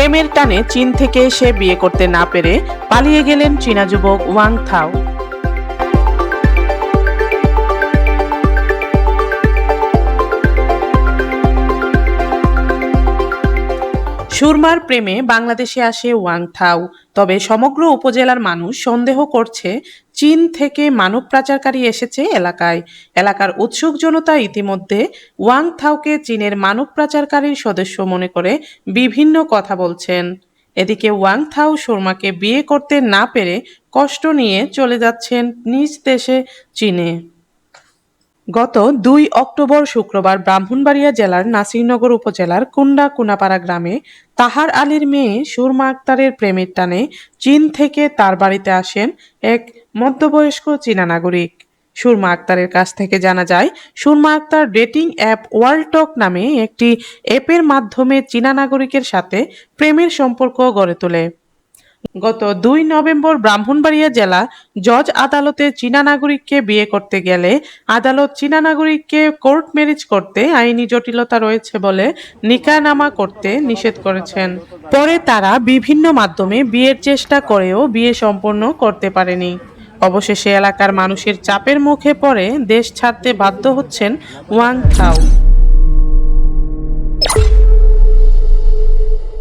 প্রেমের টানে চীন থেকে এসে বিয়ে করতে না পেরে পালিয়ে গেলেন চীনা যুবক ওয়াং থাও। সুরমার প্রেমে বাংলাদেশে আসে ওয়াং থাও। তবে সমগ্র উপজেলার মানুষ সন্দেহ করছে, চীন থেকে মানব পাচারকারী এসেছে এলাকায়। এলাকার উৎসুক জনতা ইতিমধ্যে ওয়াং থাওকে চীনের মানব পাচারকারীর সদস্য মনে করে বিভিন্ন কথা বলছেন। এদিকে ওয়াং থাও সুরমাকে বিয়ে করতে না পেরে কষ্ট নিয়ে চলে যাচ্ছেন নিজ দেশে চীনে। গত দুই অক্টোবর শুক্রবার ব্রাহ্মণবাড়িয়া জেলার নাসিরনগর উপজেলার কুন্ডা কুনাপাড়া গ্রামে তাহার আলীর মেয়ে সুরমা আক্তারের প্রেমের টানে চীন থেকে তার বাড়িতে আসেন এক মধ্যবয়স্ক চীনা নাগরিক। সুরমা আক্তারের কাছ থেকে জানা যায়, Surma Akter dating app Worldtalk নামে একটি অ্যাপের মাধ্যমে চীনা নাগরিকের সাথে প্রেমের সম্পর্ক গড়ে তোলে। গত দুই নভেম্বর ব্রাহ্মণবাড়িয়া জেলা জজ আদালতে চীনা নাগরিককে বিয়ে করতে গেলে আদালত চীনা নাগরিককে কোর্ট ম্যারেজ করতে আইনি জটিলতা রয়েছে বলে নিকানামা করতে নিষেধ করেছেন। পরে তারা বিভিন্ন মাধ্যমে বিয়ের চেষ্টা করেও বিয়ে সম্পন্ন করতে পারেনি। অবশেষে এলাকার মানুষের চাপের মুখে পড়ে দেশ ছাড়তে বাধ্য হচ্ছেন ওয়াং থাও